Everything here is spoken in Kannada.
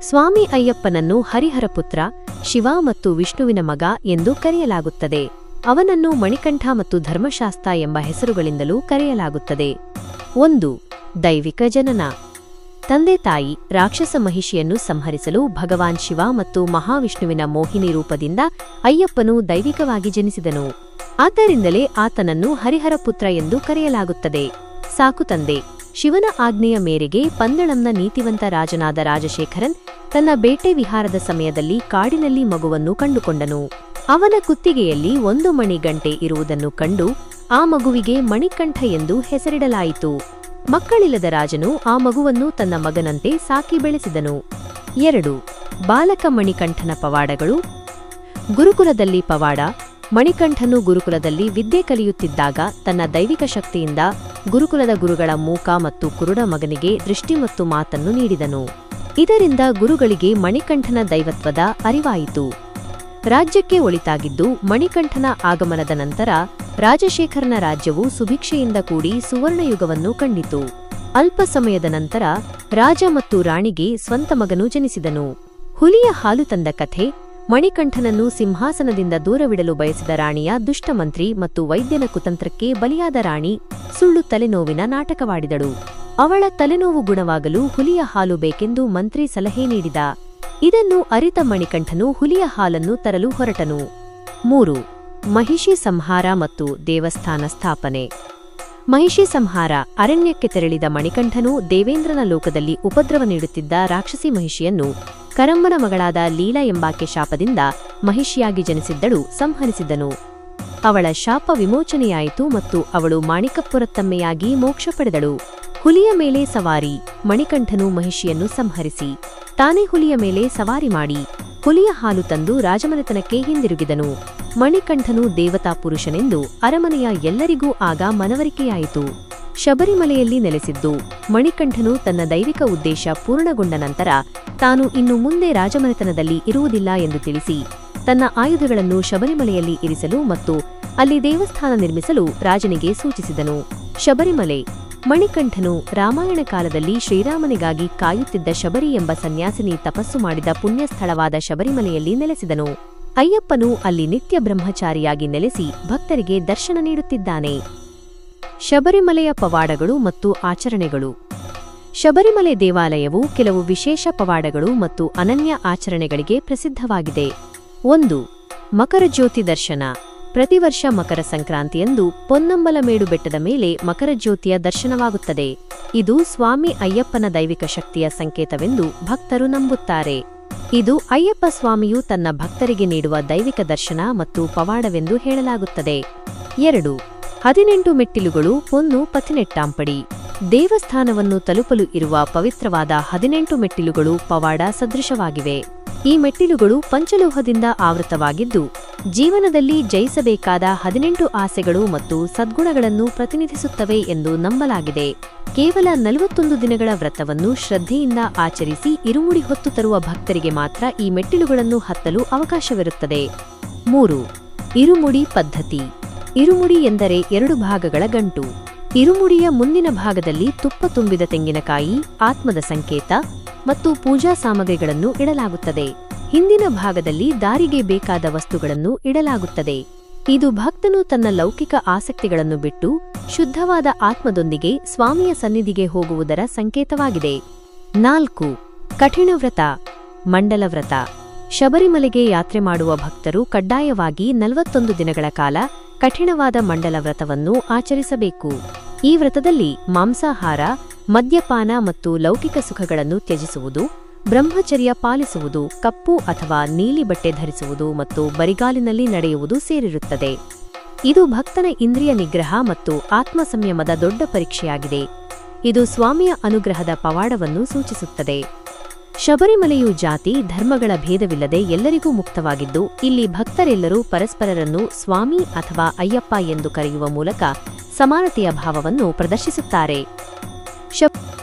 ಸ್ವಾಮಿ ಅಯ್ಯಪ್ಪನನ್ನು ಹರಿಹರಪುತ್ರ ಶಿವ ಮತ್ತು ವಿಷ್ಣುವಿನ ಮಗ ಎಂದು ಕರೆಯಲಾಗುತ್ತದೆ. ಅವನನ್ನು ಮಣಿಕಂಠ ಮತ್ತು ಧರ್ಮಶಾಸ್ತ್ರ ಎಂಬ ಹೆಸರುಗಳಿಂದಲೂ ಕರೆಯಲಾಗುತ್ತದೆ. ಒಂದು, ದೈವಿಕ ಜನನ. ತಂದೆ ತಾಯಿ, ರಾಕ್ಷಸ ಮಹಿಷಿಯನ್ನು ಸಂಹರಿಸಲು ಭಗವಾನ್ ಶಿವ ಮತ್ತು ಮಹಾವಿಷ್ಣುವಿನ ಮೋಹಿನಿ ರೂಪದಿಂದ ಅಯ್ಯಪ್ಪನು ದೈವಿಕವಾಗಿ ಜನಿಸಿದನು. ಆದ್ದರಿಂದಲೇ ಆತನನ್ನು ಹರಿಹರಪುತ್ರ ಎಂದು ಕರೆಯಲಾಗುತ್ತದೆ. ಸಾಕು ತಂದೆ. ಶಿವನ ಆಜ್ಞೆಯ ಮೇರೆಗೆ ಪಂದಳಂನ ನೀತಿವಂತ ರಾಜನಾದ ರಾಜಶೇಖರನ್ ತನ್ನ ಬೇಟೆ ವಿಹಾರದ ಸಮಯದಲ್ಲಿ ಕಾಡಿನಲ್ಲಿ ಮಗುವನ್ನು ಕಂಡುಕೊಂಡನು. ಅವನ ಕುತ್ತಿಗೆಯಲ್ಲಿ ಒಂದು ಮಣಿ ಗಂಟೆ ಇರುವುದನ್ನು ಕಂಡು ಆ ಮಗುವಿಗೆ ಮಣಿಕಂಠ ಎಂದು ಹೆಸರಿಡಲಾಯಿತು. ಮಕ್ಕಳಿಲ್ಲದ ರಾಜನು ಆ ಮಗುವನ್ನು ತನ್ನ ಮಗನಂತೆ ಸಾಕಿ ಬೆಳೆಸಿದನು. ಎರಡು, ಬಾಲಕ ಮಣಿಕಂಠನ ಪವಾಡಗಳು. ಗುರುಕುಲದಲ್ಲಿ ಪವಾಡ ಮಣಿಕಂಠನು ಗುರುಕುಲದಲ್ಲಿ ವಿದ್ಯೆ ಕಲಿಯುತ್ತಿದ್ದಾಗ ತನ್ನ ದೈವಿಕ ಶಕ್ತಿಯಿಂದ ಗುರುಕುಲದ ಗುರುಗಳ ಮೂಕ ಮತ್ತು ಕುರುಡ ಮಗನಿಗೆ ದೃಷ್ಟಿ ಮತ್ತು ಮಾತನ್ನು ನೀಡಿದನು. ಇದರಿಂದ ಗುರುಗಳಿಗೆ ಮಣಿಕಂಠನ ದೈವತ್ವದ ಅರಿವಾಯಿತು. ರಾಜ್ಯಕ್ಕೆ ಒಳಿತಾಗಿದ್ದು ಮಣಿಕಂಠನ ಆಗಮನದ ನಂತರ ರಾಜಶೇಖರನ ರಾಜ್ಯವು ಸುಭಿಕ್ಷೆಯಿಂದ ಕೂಡಿ ಸುವರ್ಣಯುಗವನ್ನು ಕಂಡಿತು. ಅಲ್ಪ ಸಮಯದ ನಂತರ ರಾಜ ಮತ್ತು ರಾಣಿಗೆ ಸ್ವಂತ ಮಗನು ಜನಿಸಿದನು. ಹುಲಿಯ ಹಾಲು ತಂದ ಕಥೆ ಮಣಿಕಂಠನನ್ನು ಸಿಂಹಾಸನದಿಂದ ದೂರವಿಡಲು ಬಯಸಿದ ರಾಣಿಯ ದುಷ್ಟಮಂತ್ರಿ ಮತ್ತು ವೈದ್ಯನ ಕುತಂತ್ರಕ್ಕೆ ಬಲಿಯಾದ ರಾಣಿ ಸುಳ್ಳು ತಲೆನೋವಿನ ನಾಟಕವಾಡಿದಳು. ಅವಳ ತಲೆನೋವು ಗುಣವಾಗಲು ಹುಲಿಯ ಹಾಲು ಬೇಕೆಂದು ಮಂತ್ರಿ ಸಲಹೆ ನೀಡಿದ. ಇದನ್ನು ಅರಿತ ಮಣಿಕಂಠನು ಹುಲಿಯ ಹಾಲನ್ನು ತರಲು ಹೊರಟನು. ಮೂರು, ಮಹಿಷಿ ಸಂಹಾರ ಮತ್ತು ದೇವಸ್ಥಾನ ಸ್ಥಾಪನೆ. ಮಹಿಷಿ ಸಂಹಾರ ಅರಣ್ಯಕ್ಕೆ ತೆರಳಿದ ಮಣಿಕಂಠನು ದೇವೇಂದ್ರನ ಲೋಕದಲ್ಲಿ ಉಪದ್ರವ ನೀಡುತ್ತಿದ್ದ ರಾಕ್ಷಸಿ ಮಹಿಷಿಯನ್ನು ಕರಂಬನ ಮಗಳಾದ ಲೀಲಾ ಎಂಬಾಕೆ ಶಾಪದಿಂದ ಮಹಿಷಿಯಾಗಿ ಜನಿಸಿದ್ದಳು ಸಂಹರಿಸಿದನು ಅವಳ ಶಾಪ ವಿಮೋಚನೆಯಾಯಿತು ಮತ್ತು ಅವಳು ಮಾಣಿಕಪ್ಪುರತ್ತಮ್ಮೆಯಾಗಿ ಮೋಕ್ಷ ಪಡೆದಳು. ಹುಲಿಯ ಮೇಲೆ ಸವಾರಿ ಮಣಿಕಂಠನು ಮಹಿಷಿಯನ್ನು ಸಂಹರಿಸಿ ತಾನೇ ಹುಲಿಯ ಮೇಲೆ ಸವಾರಿ ಮಾಡಿ ಹುಲಿಯ ಹಾಲು ತಂದು ರಾಜಮನೆತನಕ್ಕೆ ಹಿಂದಿರುಗಿದನು. ಮಣಿಕಂಠನು ದೇವತಾ ಪುರುಷನೆಂದು ಅರಮನೆಯ ಎಲ್ಲರಿಗೂ ಆಗ ಮನವರಿಕೆಯಾಯಿತು. ಶಬರಿಮಲೆಯಲ್ಲಿ ನೆಲೆಸಿದ್ದು, ಮಣಿಕಂಠನು ತನ್ನ ದೈವಿಕ ಉದ್ದೇಶ ಪೂರ್ಣಗೊಂಡ ನಂತರ ತಾನು ಇನ್ನು ಮುಂದೆ ರಾಜಮನೆತನದಲ್ಲಿ ಇರುವುದಿಲ್ಲ ಎಂದು ತಿಳಿಸಿ, ತನ್ನ ಆಯುಧಗಳನ್ನು ಶಬರಿಮಲೆಯಲ್ಲಿ ಇರಿಸಲು ಮತ್ತು ಅಲ್ಲಿ ದೇವಸ್ಥಾನ ನಿರ್ಮಿಸಲು ರಾಜನಿಗೆ ಸೂಚಿಸಿದನು. ಶಬರಿಮಲೆ. ಮಣಿಕಂಠನು ರಾಮಾಯಣ ಕಾಲದಲ್ಲಿ ಶ್ರೀರಾಮನಿಗಾಗಿ ಕಾಯುತ್ತಿದ್ದ ಶಬರಿ ಎಂಬ ಸನ್ಯಾಸಿನಿ ತಪಸ್ಸು ಮಾಡಿದ ಪುಣ್ಯ ಸ್ಥಳವಾದ ಶಬರಿಮಲೆಯಲ್ಲಿ ನೆಲೆಸಿದನು. ಅಯ್ಯಪ್ಪನು ಅಲ್ಲಿ ನಿತ್ಯ ಬ್ರಹ್ಮಚಾರಿಯಾಗಿ ನೆಲೆಸಿ ಭಕ್ತರಿಗೆ ದರ್ಶನ ನೀಡುತ್ತಿದ್ದಾನೆ. ಶಬರಿಮಲೆಯ ಪವಾಡಗಳು ಮತ್ತು ಆಚರಣೆಗಳು. ಶಬರಿಮಲೆ ದೇವಾಲಯವು ಕೆಲವು ವಿಶೇಷ ಪವಾಡಗಳು ಮತ್ತು ಅನನ್ಯ ಆಚರಣೆಗಳಿಗೆ ಪ್ರಸಿದ್ಧವಾಗಿದೆ. ಒಂದು ಮಕರಜ್ಯೋತಿ ದರ್ಶನ. ಪ್ರತಿ ವರ್ಷ ಮಕರ ಸಂಕ್ರಾಂತಿಯಂದು ಪೊನ್ನಂಬಲಮೇಡು ಬೆಟ್ಟದ ಮೇಲೆ ಮಕರ ಜ್ಯೋತಿಯ ದರ್ಶನವಾಗುತ್ತದೆ. ಇದು ಸ್ವಾಮಿ ಅಯ್ಯಪ್ಪನ ದೈವಿಕ ಶಕ್ತಿಯ ಸಂಕೇತವೆಂದು ಭಕ್ತರು ನಂಬುತ್ತಾರೆ. ಇದು ಅಯ್ಯಪ್ಪ ಸ್ವಾಮಿಯು ತನ್ನ ಭಕ್ತರಿಗೆ ನೀಡುವ ದೈವಿಕ ದರ್ಶನ ಮತ್ತು ಪವಾಡವೆಂದು ಹೇಳಲಾಗುತ್ತದೆ. ಎರಡು, ಹದಿನೆಂಟು ಮೆಟ್ಟಿಲುಗಳು ಪೊನ್ನು ಪಥಿನೆಟ್ಟಾಂಪಡಿ ದೇವಸ್ಥಾನವನ್ನು ತಲುಪಲು ಇರುವ ಪವಿತ್ರವಾದ ಹದಿನೆಂಟು ಮೆಟ್ಟಿಲುಗಳು ಪವಾಡ ಸದೃಶವಾಗಿವೆ. ಈ ಮೆಟ್ಟಿಲುಗಳು ಪಂಚಲೋಹದಿಂದ ಆವೃತವಾಗಿದ್ದು, ಜೀವನದಲ್ಲಿ ಜಯಿಸಬೇಕಾದ ಹದಿನೆಂಟು ಆಸೆಗಳು ಮತ್ತು ಸದ್ಗುಣಗಳನ್ನು ಪ್ರತಿನಿಧಿಸುತ್ತವೆ ಎಂದು ನಂಬಲಾಗಿದೆ. ಕೇವಲ ನಲವತ್ತೊಂದು ದಿನಗಳ ವ್ರತವನ್ನು ಶ್ರದ್ಧೆಯಿಂದ ಆಚರಿಸಿ ಇರುಮುಡಿ ಹೊತ್ತು ತರುವ ಭಕ್ತರಿಗೆ ಮಾತ್ರ ಈ ಮೆಟ್ಟಿಲುಗಳನ್ನು ಹತ್ತಲು ಅವಕಾಶವಿರುತ್ತದೆ. ಮೂರು, ಇರುಮುಡಿ ಪದ್ಧತಿ. ಇರುಮುಡಿ ಎಂದರೆ ಎರಡು ಭಾಗಗಳ ಗಂಟು. ಇರುಮುಡಿಯ ಮುಂದಿನ ಭಾಗದಲ್ಲಿ ತುಪ್ಪ ತುಂಬಿದ ತೆಂಗಿನಕಾಯಿ, ಆತ್ಮದ ಸಂಕೇತ. ಮತ್ತು ಪೂಜಾ ಸಾಮಗ್ರಿಗಳನ್ನು ಇಡಲಾಗುತ್ತದೆ. ಹಿಂದಿನ ಭಾಗದಲ್ಲಿ ದಾರಿಗೆ ಬೇಕಾದ ವಸ್ತುಗಳನ್ನು ಇಡಲಾಗುತ್ತದೆ. ಇದು ಭಕ್ತನು ತನ್ನ ಲೌಕಿಕ ಆಸಕ್ತಿಗಳನ್ನು ಬಿಟ್ಟು ಶುದ್ಧವಾದ ಆತ್ಮದೊಂದಿಗೆ ಸ್ವಾಮಿಯ ಸನ್ನಿಧಿಗೆ ಹೋಗುವುದರ ಸಂಕೇತವಾಗಿದೆ. ನಾಲ್ಕು, ಕಠಿಣ ವ್ರತ, ಮಂಡಲ ವ್ರತ. ಶಬರಿಮಲೆಗೆ ಯಾತ್ರೆ ಮಾಡುವ ಭಕ್ತರು ಕಡ್ಡಾಯವಾಗಿ ನಲವತ್ತೊಂದು ದಿನಗಳ ಕಾಲ ಕಠಿಣವಾದ ಮಂಡಲ ವ್ರತವನ್ನು ಆಚರಿಸಬೇಕು. ಈ ವ್ರತದಲ್ಲಿ ಮಾಂಸಾಹಾರ ಮದ್ಯಪಾನ ಮತ್ತು ಲೌಕಿಕ ಸುಖಗಳನ್ನು ತ್ಯಜಿಸುವುದು, ಬ್ರಹ್ಮಚರ್ಯ ಪಾಲಿಸುವುದು, ಕಪ್ಪು ಅಥವಾ ನೀಲಿ ಬಟ್ಟೆ ಧರಿಸುವುದು ಮತ್ತು ಬರಿಗಾಲಿನಲ್ಲಿ ನಡೆಯುವುದು ಸೇರಿರುತ್ತದೆ. ಇದು ಭಕ್ತನ ಇಂದ್ರಿಯ ನಿಗ್ರಹ ಮತ್ತು ಆತ್ಮ ಸಂಯಮದ ದೊಡ್ಡ ಪರೀಕ್ಷೆಯಾಗಿದೆ. ಇದು ಸ್ವಾಮಿಯ ಅನುಗ್ರಹದ ಪವಾಡವನ್ನು ಸೂಚಿಸುತ್ತದೆ. ಶಬರಿಮಲೆಯು ಜಾತಿ, ಧರ್ಮಗಳ ಭೇದವಿಲ್ಲದೆ ಎಲ್ಲರಿಗೂ ಮುಕ್ತವಾಗಿದ್ದು, ಇಲ್ಲಿ ಭಕ್ತರೆಲ್ಲರೂ ಪರಸ್ಪರರನ್ನು ಸ್ವಾಮಿ ಅಥವಾ ಅಯ್ಯಪ್ಪ ಎಂದು ಕರೆಯುವ ಮೂಲಕ ಸಮಾನತೆಯ ಭಾವವನ್ನು ಪ್ರದರ್ಶಿಸುತ್ತಾರೆ. shop